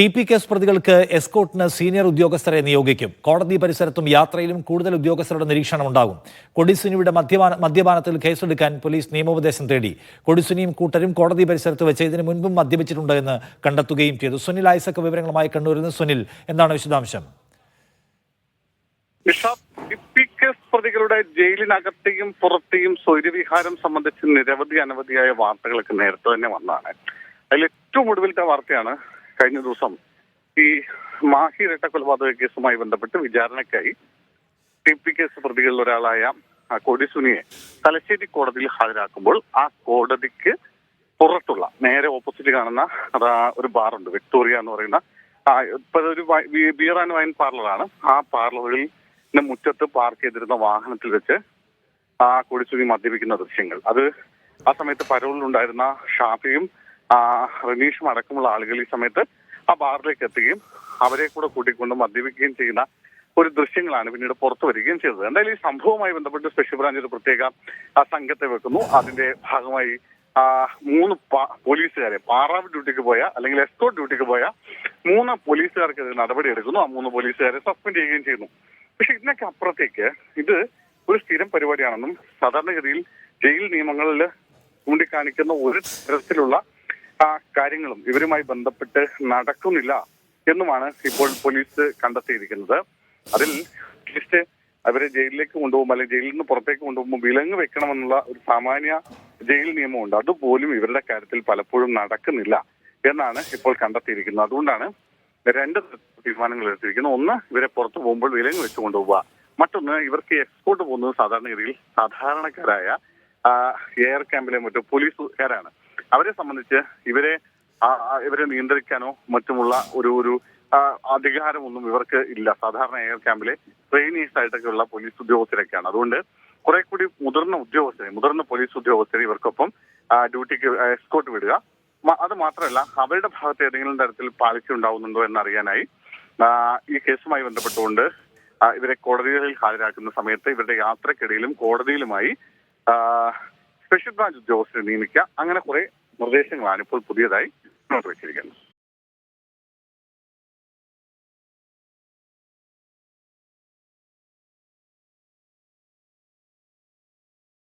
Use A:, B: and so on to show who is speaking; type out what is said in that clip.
A: T P case പ്രതികൾക്ക് എസ്കോട്ടിന് senior ഉദ്യോഗസ്ഥരെ നിയോഗിക്കും. കോടതി പരിസരത്തും യാത്രയിലും കൂടുതൽ ഉദ്യോഗസ്ഥരുടെ നിരീക്ഷണം ഉണ്ടാകും. കൊടിസുനിയുടെ മദ്യപാന മദ്യപാനത്തിൽ കേസെടുക്കാൻ പോലീസ് നിയമോപദേശം തേടി. കൊടിസുനിയും കൂട്ടരും കോടതി പരിസരത്ത് വെച്ച് ഇതിനു മുൻപും മദ്യപിച്ചിട്ടുണ്ട് എന്ന് കണ്ടെത്തുകയും ചെയ്തു. സുനിൽ ഐസക് വിവരങ്ങളുമായി കണ്ണൂരിൽ നിന്ന് സുനിൽ എന്താണ് വിശദാംശം?
B: പ്രതികളുടെ ജയിലിനകത്തെയും പുറത്തെയും സ്വൈര്യവിഹാരം സംബന്ധിച്ച് നിരവധി അനവധിയായ വാർത്തകളൊക്കെ നേരത്തെ തന്നെ വന്നതാണ്. അതിൽ ഏറ്റവും ഒടുവിലത്തെ വാർത്തയാണ് കഴിഞ്ഞ ദിവസം ഈ മാഹി ഇരട്ട കൊലപാതക കേസുമായി ബന്ധപ്പെട്ട് വിചാരണയ്ക്കായി ടി പി കേസ് പ്രതികളിൽ ഒരാളായ കൊടിസുനിയെ തലശ്ശേരി കോടതിയിൽ ഹാജരാക്കുമ്പോൾ ആ കോടതിക്ക് പുറത്തുള്ള നേരെ ഓപ്പോസിറ്റ് കാണുന്ന ഒരു ബാറുണ്ട് വിക്ടോറിയ എന്ന് പറയുന്ന ഒരു ബിയർ ആൻഡ് വൈൻ പാർലറാണ് ആ പാർലറിൽ മുറ്റത്ത് പാർക്ക് ചെയ്തിരുന്ന വാഹനത്തിൽ വെച്ച് ആ കോടിസുനി മദ്യപിക്കുന്ന ദൃശ്യങ്ങൾ. അത് ആ സമയത്ത് പരോളിലുണ്ടായിരുന്ന ഷാഫിയും റനീഷും അടക്കമുള്ള ആളുകൾ ഈ സമയത്ത് ആ ബാറിലേക്ക് എത്തുകയും അവരെ കൂടെ കൂട്ടിക്കൊണ്ട് മദ്യപിക്കുകയും ചെയ്യുന്ന ഒരു ദൃശ്യങ്ങളാണ് പിന്നീട് പുറത്തു വരികയും ചെയ്തത്. എന്തായാലും ഈ സംഭവവുമായി ബന്ധപ്പെട്ട് സ്പെഷ്യൽ ബ്രാഞ്ച് ഒരു പ്രത്യേക സംഘത്തെ വെക്കുന്നു. അതിന്റെ ഭാഗമായി മൂന്ന് പോലീസുകാരെ പാറാവ് ഡ്യൂട്ടിക്ക് പോയ അല്ലെങ്കിൽ എസ്കോട്ട് ഡ്യൂട്ടിക്ക് പോയ മൂന്ന് പോലീസുകാർക്കെതിരെ നടപടി എടുക്കുന്നു. ആ മൂന്ന് പോലീസുകാരെ സസ്പെൻഡ് ചെയ്യുകയും ചെയ്യുന്നു. പക്ഷെ ഇതിനൊക്കെ അപ്പുറത്തേക്ക് ഇത് ഒരു സ്ഥിരം പരിപാടിയാണെന്നും സാധാരണഗതിയിൽ ജയിൽ നിയമങ്ങളിൽ ചൂണ്ടിക്കാണിക്കുന്ന ഒരു തരത്തിലുള്ള കാര്യങ്ങളും ഇവരുമായി ബന്ധപ്പെട്ട് നടക്കുന്നില്ല എന്നുമാണ് ഇപ്പോൾ പോലീസ് കണ്ടെത്തിയിരിക്കുന്നത്. അതിൽ അറ്റ്ലീസ്റ്റ് അവരെ ജയിലിലേക്ക് കൊണ്ടുപോകുമ്പോൾ അല്ലെങ്കിൽ ജയിലിൽ നിന്ന് പുറത്തേക്ക് കൊണ്ടുപോകുമ്പോൾ വിലങ്ങ് വെക്കണമെന്നുള്ള ഒരു സാമാന്യ ജയിൽ നിയമമുണ്ട്. അതുപോലും ഇവരുടെ കാര്യത്തിൽ പലപ്പോഴും നടക്കുന്നില്ല എന്നാണ് ഇപ്പോൾ കണ്ടെത്തിയിരിക്കുന്നത്. അതുകൊണ്ടാണ് രണ്ട് തീരുമാനങ്ങൾ എടുത്തിരിക്കുന്നത്. ഒന്ന് ഇവരെ പുറത്തു പോകുമ്പോൾ വിലങ്ങ് വെച്ച് കൊണ്ടുപോവുക. മറ്റൊന്ന് ഇവർക്ക് എക്സ്പോർട്ട് പോകുന്നത് സാധാരണഗതിയിൽ സാധാരണക്കാരായ എയർ ക്യാമ്പിലെ മറ്റു പോലീസുകാരാണ്. അവരെ സംബന്ധിച്ച് ഇവരെ ഇവരെ നിയന്ത്രിക്കാനോ മറ്റുമുള്ള ഒരു ഒരു അധികാരമൊന്നും ഇവർക്ക് ഇല്ല. സാധാരണ എയർ ക്യാമ്പിലെ ട്രെയിനീസ് ആയിട്ടൊക്കെയുള്ള പോലീസ് ഉദ്യോഗസ്ഥരൊക്കെയാണ്. അതുകൊണ്ട് കുറെ കൂടി മുതിർന്ന ഉദ്യോഗസ്ഥരെ മുതിർന്ന പോലീസ് ഉദ്യോഗസ്ഥരെ ഇവർക്കൊപ്പം ഡ്യൂട്ടിക്ക് എസ്കോട്ട് വിടുക. അത് മാത്രമല്ല അവരുടെ ഭാഗത്ത് ഏതെങ്കിലും തരത്തിൽ പാലിച്ച ഉണ്ടാവുന്നുണ്ടോ എന്നറിയാനായി ഈ കേസുമായി ബന്ധപ്പെട്ടുകൊണ്ട് ഇവരെ കോടതികളിൽ ഹാജരാക്കുന്ന സമയത്ത് ഇവരുടെ യാത്രക്കിടയിലും കോടതിയിലുമായി സ്പെഷ്യൽ ബ്രാഞ്ച് ഉദ്യോഗസ്ഥരെ നിയമിക്കുക. അങ്ങനെ കുറെ നിർദ്ദേശങ്ങളാണ് ഇപ്പോൾ പുതിയതായി മുന്നോട്ട്